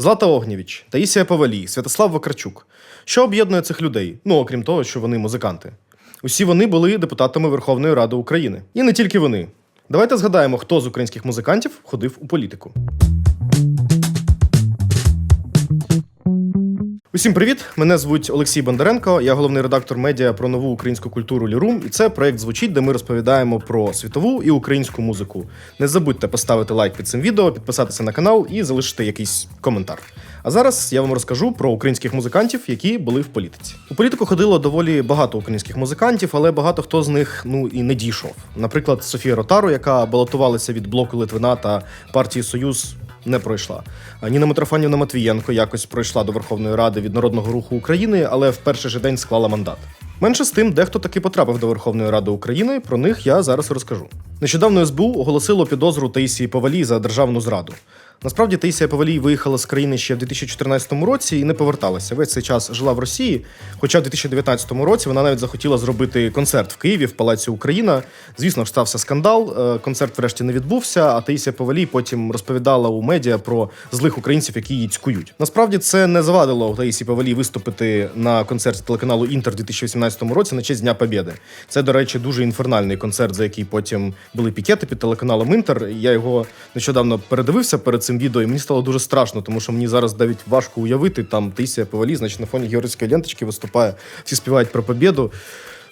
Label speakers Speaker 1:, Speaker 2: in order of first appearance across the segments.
Speaker 1: Злата Огнєвіч, Таїсія Павалій, Святослав Вакарчук. Що об'єднує цих людей? Ну, окрім того, що вони музиканти. Усі вони були депутатами Верховної Ради України. І не тільки вони. Давайте згадаємо, хто з українських музикантів ходив у політику. Усім привіт! Мене звуть Олексій Бондаренко. Я головний редактор медіа про нову українську культуру Лірум. І це проект звучить, де ми розповідаємо про світову і українську музику. Не забудьте поставити лайк під цим відео, підписатися на канал і залишити якийсь коментар. А зараз я вам розкажу про українських музикантів, які були в політиці. У політику ходило доволі багато українських музикантів, але багато хто з них ну і не дійшов. Наприклад, Софія Ротару, яка балотувалася від блоку Литвина та партії Союз не пройшла. Ніна Митрофанівна Матвієнко якось пройшла до Верховної Ради від Народного руху України, але в перший же день склала мандат. Менше з тим, дехто таки потрапив до Верховної Ради України. Про них я зараз розкажу. Нещодавно СБУ оголосило підозру Таїсії Повалі за державну зраду. Насправді Таїсія Повалій виїхала з країни ще в 2014 році і не поверталася. Весь цей час жила в Росії. Хоча в 2019 році вона навіть захотіла зробити концерт в Києві в Палаці Україна. Звісно ж, стався скандал. е, Концерт врешті не відбувся. А Таїсія Повалій потім розповідала у медіа про злих українців, які її цькують. Насправді це не завадило Таїсії Повалій виступити на концерті телеканалу Інтер в 2018 році на честь Дня Побєди. Це, до речі, дуже інфернальний концерт, за який потім були пікети під телеканалом Інтер. Я його нещодавно передивився перед цим відео, і мені стало дуже страшно, тому що мені зараз навіть важко уявити там Таїсія повалі, значить на фоні георгійської ленточки виступає, всі співають про побіду.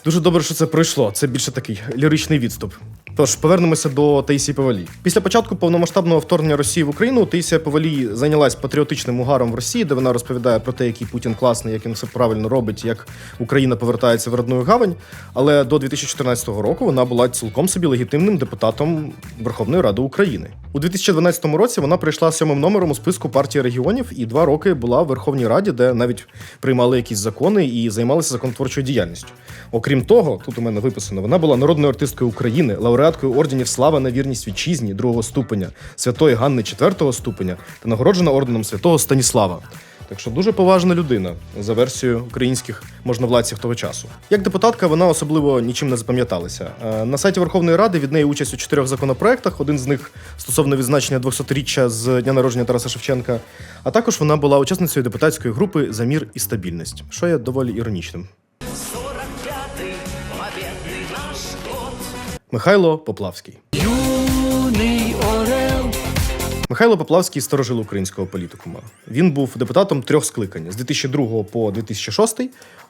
Speaker 1: Дуже добре, що це пройшло. Це більше такий ліричний відступ. Тож повернемося до Таїсії Повалій. Після початку повномасштабного вторгнення Росії в Україну Таїсія Повалій зайнялась патріотичним угаром в Росії, де вона розповідає про те, який Путін класний, як він все правильно робить, як Україна повертається в родну гавань. Але до 2014 року вона була цілком собі легітимним депутатом Верховної Ради України. У 2012 році вона прийшла сьомим номером у списку партії регіонів і два роки була в Верховній Раді, де навіть приймали якісь закони і займалися законотворчою діяльністю. Окрім того, тут у мене виписано, вона була народною артисткою України, лауреаткою орденів Слава на вірність вітчизні другого ступеня, святої Ганни четвертого ступеня та нагороджена орденом святого Станіслава. Так що дуже поважна людина за версією українських можновладців того часу. Як депутатка, вона особливо нічим не запам'яталася. Е, На сайті Верховної Ради від неї участь у чотирьох законопроектах. Один з них стосовно відзначення 200-річчя з дня народження Тараса Шевченка. А також вона була учасницею депутатської групи за мір і стабільність, що є доволі іронічним. Михайло Поплавський.
Speaker 2: Юний орел.
Speaker 1: Михайло Поплавський старожил українського політикума. Він був депутатом трьох скликань з 2002 по 2006,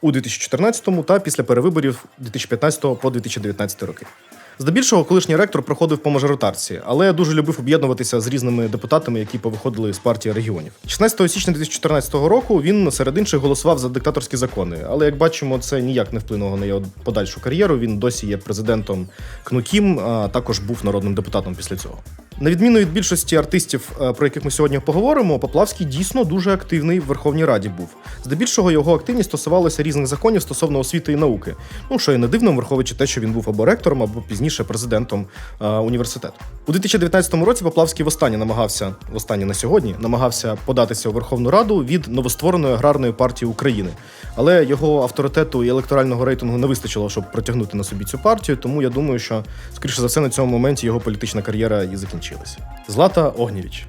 Speaker 1: у 2014 та після перевиборів 2015 по 2019 роки. Здебільшого, колишній ректор проходив по мажоритарці, але дуже любив об'єднуватися з різними депутатами, які повиходили з партії регіонів. 16 січня 2014 року він серед інших голосував за диктаторські закони. Але як бачимо, це ніяк не вплинуло на його подальшу кар'єру. Він досі є президентом КНУКІМ, а також був народним депутатом після цього. На відміну від більшості артистів, е, про яких ми сьогодні поговоримо, Поплавський дійсно дуже активний в Верховній Раді був. Здебільшого його активність стосувалася різних законів стосовно освіти і науки. Ну що і не дивно, враховуючи те, що він був або ректором, або пізніше президентом е, університету. У 2019 році Поплавський востаннє намагався, востаннє на сьогодні, намагався податися у Верховну Раду від новоствореної аграрної партії України. Але його авторитету і електорального рейтингу не вистачило, щоб протягнути на собі цю партію. Тому я думаю, що скоріше за все на цьому моменті його політична кар'єра і закінчилася. Злата Огнєвіч.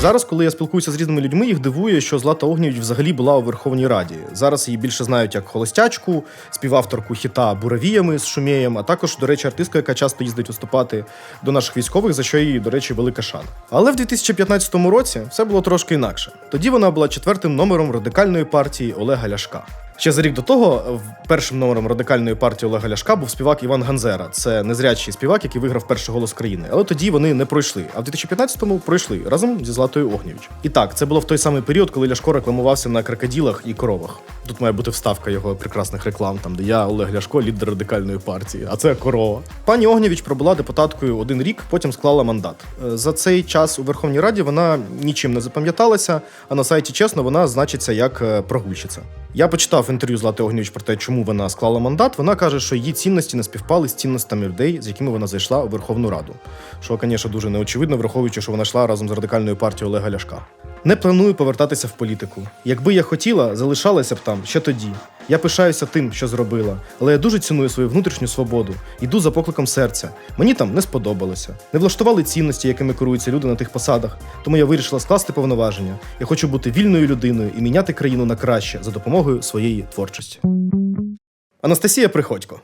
Speaker 1: Зараз, коли я спілкуюся з різними людьми, їх дивує, що Злата Огнєвіч взагалі була у Верховній Раді. Зараз її більше знають як холостячку, співавторку хіта Буравіями з Шумєєм, а також, до речі, артистка, яка часто їздить виступати до наших військових, за що їй, до речі, велика шана. Але в 2015 році все було трошки інакше. Тоді вона була четвертим номером радикальної партії Олега Ляшка. Ще за рік до того першим номером радикальної партії Олега Ляшка був співак Іван Ганзера. Це незрячий співак, який виграв перший голос країни. Але тоді вони не пройшли. А в 2015-му пройшли разом зі Златою Огнєвіч. І так, це було в той самий період, коли Ляшко рекламувався на крокодилах і коровах. Тут має бути вставка його прекрасних реклам, там де я Олег Ляшко, лідер радикальної партії, а це корова. Пані Огнєвіч пробула депутаткою один рік, потім склала мандат. Е, За цей час у Верховній Раді вона нічим не запам'яталася, а на сайті чесно вона значиться як е, прогульщиця. Я почитав інтерв'ю Злати Огнєвіч про те, чому вона склала мандат. Вона каже, що її цінності не співпали з цінностями людей, з якими вона зайшла у Верховну Раду. Що, звісно, дуже неочевидно, враховуючи, що вона йшла разом з радикальною партією Олега Ляшка. Не планую повертатися в політику. Якби я хотіла, залишалася б там ще тоді. Я пишаюся тим, що зробила, але я дуже ціную свою внутрішню свободу. Йду за покликом серця. Мені там не сподобалося. Не влаштували цінності, якими керуються люди на тих посадах. Тому я вирішила скласти повноваження. Я хочу бути вільною людиною і міняти країну на краще за допомогою своєї творчості. Анастасія Приходько.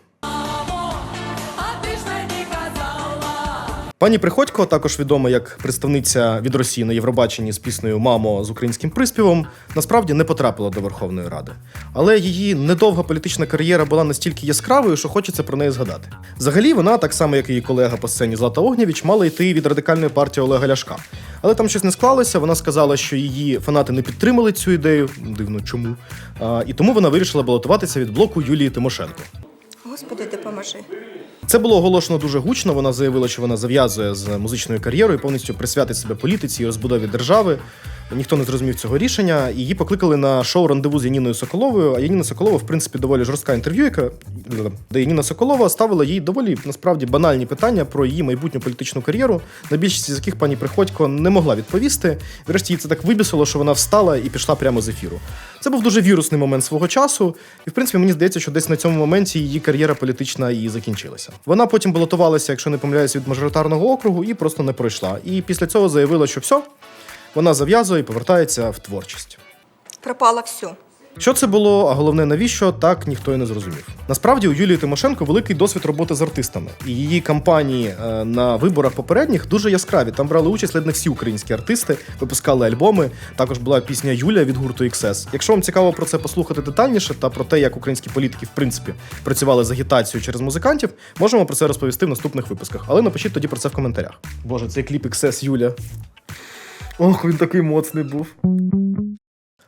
Speaker 1: Пані Приходько, також відома як представниця від Росії на Євробаченні з піснею Мамо з українським приспівом, насправді не потрапила до Верховної Ради. Але її недовга політична кар'єра була настільки яскравою, що хочеться про неї згадати. Взагалі, вона, так само як і її колега по сцені Злата Огнєвіч, мала йти від радикальної партії Олега Ляшка. Але там щось не склалося. Вона сказала, що її фанати не підтримали цю ідею. Дивно, чому. А, і тому вона вирішила балотуватися від блоку Юлії Тимошенко.
Speaker 3: Господи, допоможи.
Speaker 1: Це було оголошено дуже гучно. Вона заявила, що вона зав'язує з музичною кар'єрою, повністю присвятить себе політиці і розбудові держави. Ніхто не зрозумів цього рішення. Її покликали на шоу рандеву з Яніною Соколовою. А Яніна Соколова, в принципі, доволі жорстка інтерв'ю, яка де Яніна Соколова ставила їй доволі насправді банальні питання про її майбутню політичну кар'єру, на більшість з яких пані Приходько не могла відповісти. Врешті їй це так вибісило, що вона встала і пішла прямо з ефіру. Це був дуже вірусний момент свого часу, і в принципі мені здається, що десь на цьому моменті її кар'єра політична і закінчилася. Вона потім балотувалася, якщо не помиляюсь, від мажоритарного округу і просто не пройшла. І після цього заявила, що все, вона зав'язує і повертається в творчість.
Speaker 3: Пропало все.
Speaker 1: Що це було, а головне, навіщо, так ніхто і не зрозумів. Насправді у Юлії Тимошенко великий досвід роботи з артистами, і її кампанії е, на виборах попередніх дуже яскраві. Там брали участь ледь не всі українські артисти, випускали альбоми. Також була пісня Юля від гурту XS. Якщо вам цікаво про це послухати детальніше та про те, як українські політики в принципі працювали з агітацією через музикантів, можемо про це розповісти в наступних випусках. Але напишіть тоді про це в коментарях. Боже, цей кліп XS Юля. Ох, він такий моцний був.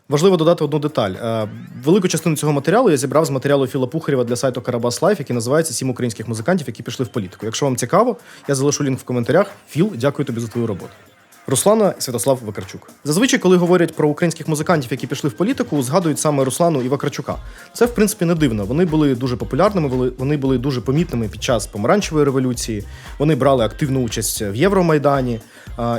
Speaker 1: Важливо додати одну деталь. Е, Велику частину цього матеріалу я зібрав з матеріалу Філа Пухарєва для сайту Карабас Лайф, який називається Сім українських музикантів, які пішли в політику. Якщо вам цікаво, я залишу лінк в коментарях. Філ, дякую тобі за твою роботу. Руслана і Святослав Вакарчук. Зазвичай, коли говорять про українських музикантів, які пішли в політику, згадують саме Руслану і Вакарчука. Це в принципі не дивно. Вони були дуже популярними, вони були дуже помітними під час помаранчевої революції. Вони брали активну участь в Євромайдані,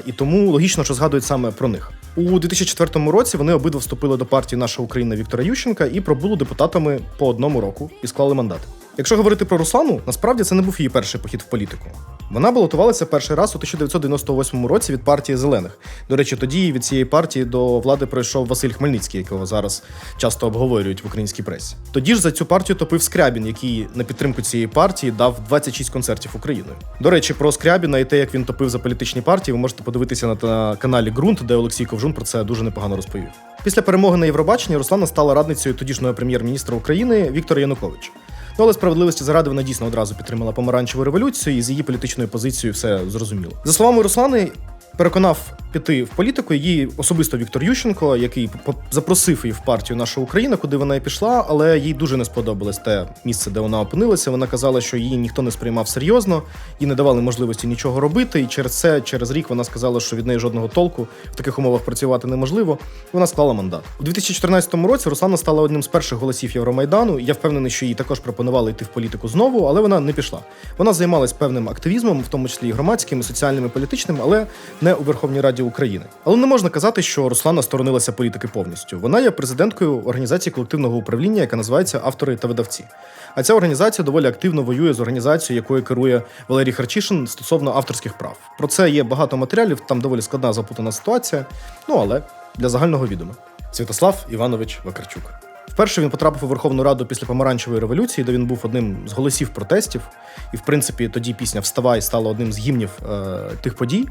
Speaker 1: і тому логічно, що згадують саме про них. У 2004 році вони обидва вступили до партії Наша Україна Віктора Ющенка і пробули депутатами по одному року і склали мандат. Якщо говорити про Руслану, насправді це не був її перший похід в політику. Вона балотувалася перший раз у 1998 році від партії зелених. До речі, тоді від цієї партії до влади пройшов Василь Хмельницький, якого зараз часто обговорюють в українській пресі. Тоді ж за цю партію топив Скрябін, який на підтримку цієї партії дав 26 концертів Україною. До речі, про Скрябіна і те, як він топив за політичні партії, ви можете подивитися на, на каналі Ґрунт, де Олексій Ковжун про це дуже непогано розповів. Після перемоги на Євробаченні Руслана стала радницею тодішнього прем'єр-міністра України Віктора Януковича. Ну, але справедливості заради вона дійсно одразу підтримала помаранчеву революцію і з її політичною позицією все зрозуміло. За словами Руслани, переконав піти в політику її особисто Віктор Ющенко, який запросив її в партію наша Україна, куди вона і пішла, але їй дуже не сподобалось те місце, де вона опинилася. Вона казала, що її ніхто не сприймав серйозно, їй не давали можливості нічого робити. І через це, через рік, вона сказала, що від неї жодного толку в таких умовах працювати неможливо. Вона склала мандат у 2014 році. Руслана стала одним з перших голосів Євромайдану. Я впевнений, що їй також пропонували йти в політику знову, але вона не пішла. Вона займалась певним активізмом, в тому числі і громадським, і соціальним, і політичним, але не у Верховній Раді України. Але не можна казати, що Руслана сторонилася політики повністю. Вона є президенткою організації колективного управління, яка називається Автори та видавці. А ця організація доволі активно воює з організацією, якою керує Валерій Харчишин стосовно авторських прав. Про це є багато матеріалів, там доволі складна запутана ситуація. Ну але для загального відома. Святослав Іванович Вакарчук. Вперше він потрапив у Верховну Раду після помаранчевої революції, де він був одним з голосів протестів. І, в принципі, тоді пісня Вставай стала одним з гімнів е, тих подій.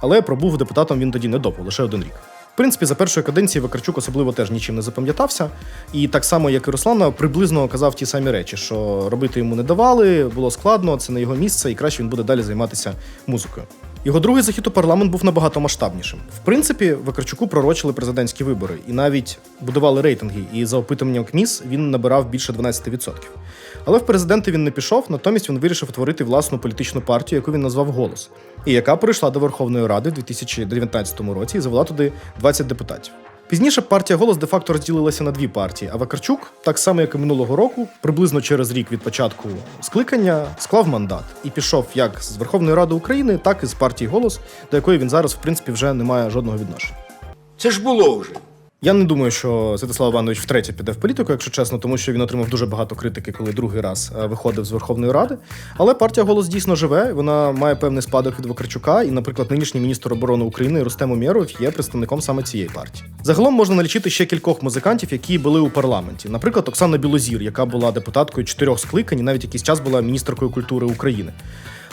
Speaker 1: Але пробув депутатом він тоді недовго, лише один рік. В принципі, за першої каденції Вакарчук особливо теж нічим не запам'ятався. І так само, як і Руслана, приблизно казав ті самі речі, що робити йому не давали, було складно, це не його місце, і краще він буде далі займатися музикою. Його другий захід у парламент був набагато масштабнішим. В принципі, Вакарчуку пророчили президентські вибори і навіть будували рейтинги. І за опитуванням КМІС він набирав більше 12%. Але в президенти він не пішов, натомість він вирішив утворити власну політичну партію, яку він назвав Голос, і яка прийшла до Верховної Ради в 2019 році і завела туди 20 депутатів. Пізніше партія голос де-факто розділилася на дві партії. А Вакарчук, так само як і минулого року, приблизно через рік від початку скликання, склав мандат і пішов як з Верховної Ради України, так і з партії голос, до якої він зараз, в принципі, вже не має жодного відношення.
Speaker 4: Це ж було вже.
Speaker 1: Я не думаю, що Святослав Іванович втретє піде в політику, якщо чесно, тому що він отримав дуже багато критики, коли другий раз е, виходив з Верховної Ради. Але партія голос дійсно живе. Вона має певний спадок від Вакарчука, і, наприклад, нинішній міністр оборони України Рустем Умєров є представником саме цієї партії. Загалом можна налічити ще кількох музикантів, які були у парламенті. Наприклад, Оксана Білозір, яка була депутаткою чотирьох скликань, і навіть якийсь час була міністеркою культури України.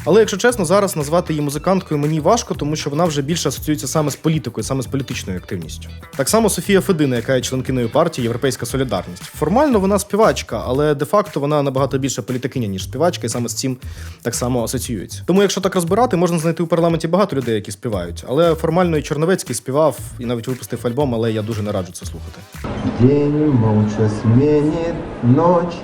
Speaker 1: Але якщо чесно, зараз назвати її музиканткою мені важко, тому що вона вже більше асоціюється саме з політикою, саме з політичною активністю. Так само Софія Федина, яка є членкиною партії Європейська Солідарність. Формально вона співачка, але де-факто вона набагато більше політикиня, ніж співачка, і саме з цим так само асоціюється. Тому, якщо так розбирати, можна знайти у парламенті багато людей, які співають. Але формально і Чорновецький співав і навіть випустив альбом, але я дуже не раджу це слухати.
Speaker 5: День молча сменит ночь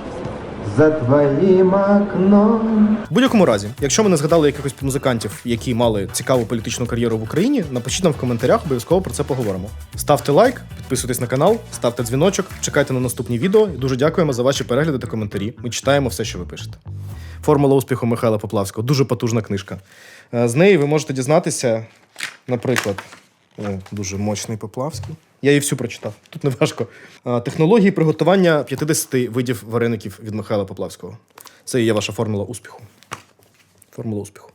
Speaker 5: за твоим окном.
Speaker 1: В будь-якому разі, якщо ви не згадали якихось музикантів, які мали цікаву політичну кар'єру в Україні, напишіть нам в коментарях, обов'язково про це поговоримо. Ставте лайк, підписуйтесь на канал, ставте дзвіночок, чекайте на наступні відео. І дуже дякуємо за ваші перегляди та коментарі. Ми читаємо все, що ви пишете. Формула успіху Михайла Поплавського дуже потужна книжка. Е, З неї ви можете дізнатися, наприклад, дуже мощний Поплавський. Я її всю прочитав. Тут не важко. Технології приготування 50 видів вареників від Михайла Поплавського. Це є ваша формула успіху. Формула успіху.